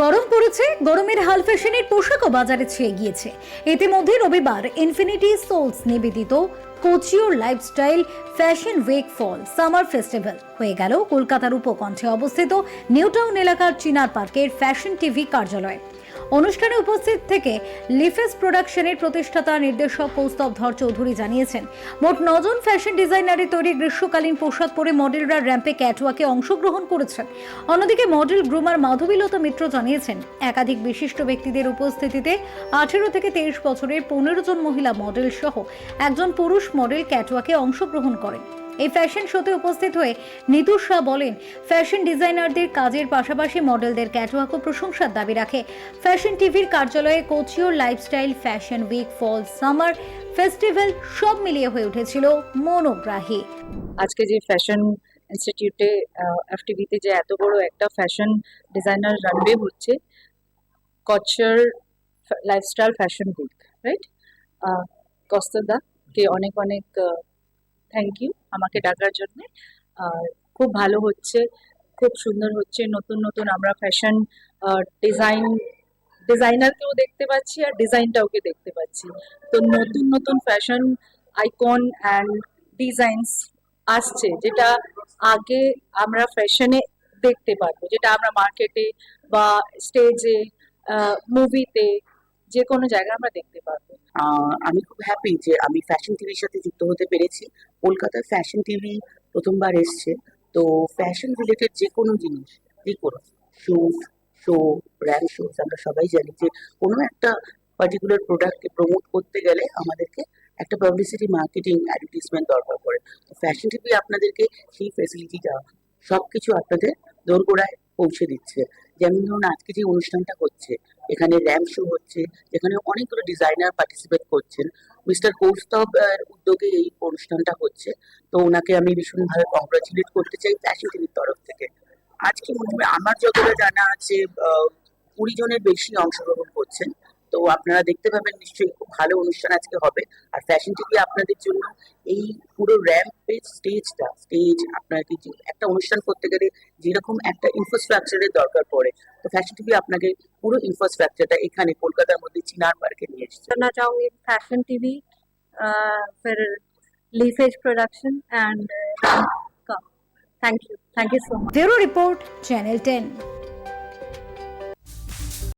গরম পড়েছে, গরমের হাল ফ্যাশনের পোশাকও বাজারে ছেয়ে গিয়েছে। এতে মধ্যে রবিবার ইনফিনিটি সোলস নিবেদিত কোচিওর lifestyle fashion wake fall summer festival হয়ে গেল। কলকাতার উপকণ্ঠে অবস্থিত নিউটাউন এলাকার চিনার পার্কের ফ্যাশন টিভি কার্যালয়ে। অনুষ্ঠানে উপস্থিত থেকে লিফেস প্রোডাকশনের প্রতিষ্ঠাতা নির্দেশক কৌস্তব ধর চৌধুরী জানিয়েছেন, মোট নজন ফ্যাশন ডিজাইনারের তৈরি গ্রীষ্মকালীন পোশাক পরে মডেলরা র্যাম্পে ক্যাটওয়াকে অংশগ্রহণ করেছেন। অন্যদিকে মডেল গ্রুমার মাধবীলতা মিত্র জানিয়েছেন, একাধিক বিশিষ্ট ব্যক্তিদের উপস্থিতিতে আঠেরো থেকে তেইশ বছরের পনেরো জন মহিলা মডেল সহ একজন পুরুষ মডেল ক্যাটওয়াকে অংশগ্রহণ করেন। এই ফ্যাশন শোতে উপস্থিত হয়ে নিতু শাহ বলেন ফ্যাশন ডিজাইনারদের কাজের পাশাপাশি মডেলদের ক্যাটওয়াকও প্রশংসার দাবি রাখে। ফ্যাশন টিভির কার্যালয়ে couture lifestyle fashion week fall summer festival সব মিলিয়ে হয়ে উঠেছিল মনোগ্রাহী। আজকে যে ফ্যাশন ইনস্টিটিউটে এফটিভিতে যে এত বড় একটা ফ্যাশন ডিজাইনার রানওয়ে হচ্ছে couture lifestyle fashion week right কস্তদা কে অনেক অনেক থ্যাংক ইউ আমাকে ডাকার জন্য। খুব ভালো হচ্ছে, খুব সুন্দর হচ্ছে। নতুন নতুন আমরা ফ্যাশন ডিজাইন ডিজাইনারকেও দেখতে পাচ্ছি আর ডিজাইনটাওকে দেখতে পাচ্ছি। তো নতুন নতুন ফ্যাশন আইকন অ্যান্ড ডিজাইনস আসছে, যেটা আগে আমরা ফ্যাশনে দেখতে পারব। যেটা আমরা মার্কেটে বা স্টেজে মুভিতে যে কোনো জায়গায় আমরা দেখতে পারব। আমি খুব হ্যাপি যে আমি ফ্যাশন টিভির সাথে যুক্ত হতে পেরেছি। কলকাতার ফ্যাশন টিভি প্রথমবার এসছে। তো ফ্যাশন রিলেটেড যে কোনো জিনিস, যে কোনো শুট শো ব্র্যান্ড শোজ আমরা সবাই জানি যে কোনো একটা পার্টিকুলার প্রোডাক্টকে প্রমোট করতে গেলে আমাদেরকে একটা পাবলিসিটি মার্কেটিং অ্যাডভার্টিসমেন্ট দরকার পড়ে। তো ফ্যাশন টিভি আপনাদেরকে সেই ফেসিলিটিটা সব কিছু আপনাদের দোরগোড়ায় পৌঁছে দিচ্ছে। যেমন ধরুন, আজকে যে অনুষ্ঠানটা হচ্ছে, এখানে র্যাম শো হচ্ছে এখানে অনেকগুলো ডিজাইনার পার্টিসিপেট করছেন। মিস্টার কৌস্তব উদ্যোগে এই অনুষ্ঠানটা হচ্ছে। তো ওনাকে আমি ভীষণভাবে কংগ্রাচুলেট করতে চাই ফ্যাশন টিভির তরফ থেকে। আজকে আমার যতটা জানা আছে কুড়ি জনের বেশি অংশগ্রহণ করছেন। তো আপনারা দেখতে পাবেন নিশ্চয়ই খুব ভালো অনুষ্ঠান আজকে হবে আর ফ্যাশন টিভি আপনাদের জন্য এই পুরো র্যাম্পের স্টেজটা স্টেজ আপনাকে যে একটা অনুষ্ঠান করতে গেলে যেরকম একটা ইনফ্রাস্ট্রাকচারের দরকার পড়ে তো ফ্যাশন টিভি আপনাকে পুরো ইনফ্রাস্ট্রাকচারটা এখানে কলকাতার মধ্যে চিনার পার্কে নিয়ে এসেছে करना चाहूंगी फैशन टीवी फिर लीफेज प्रोडक्शन एंड का thank you thank you so much bureau report channel ten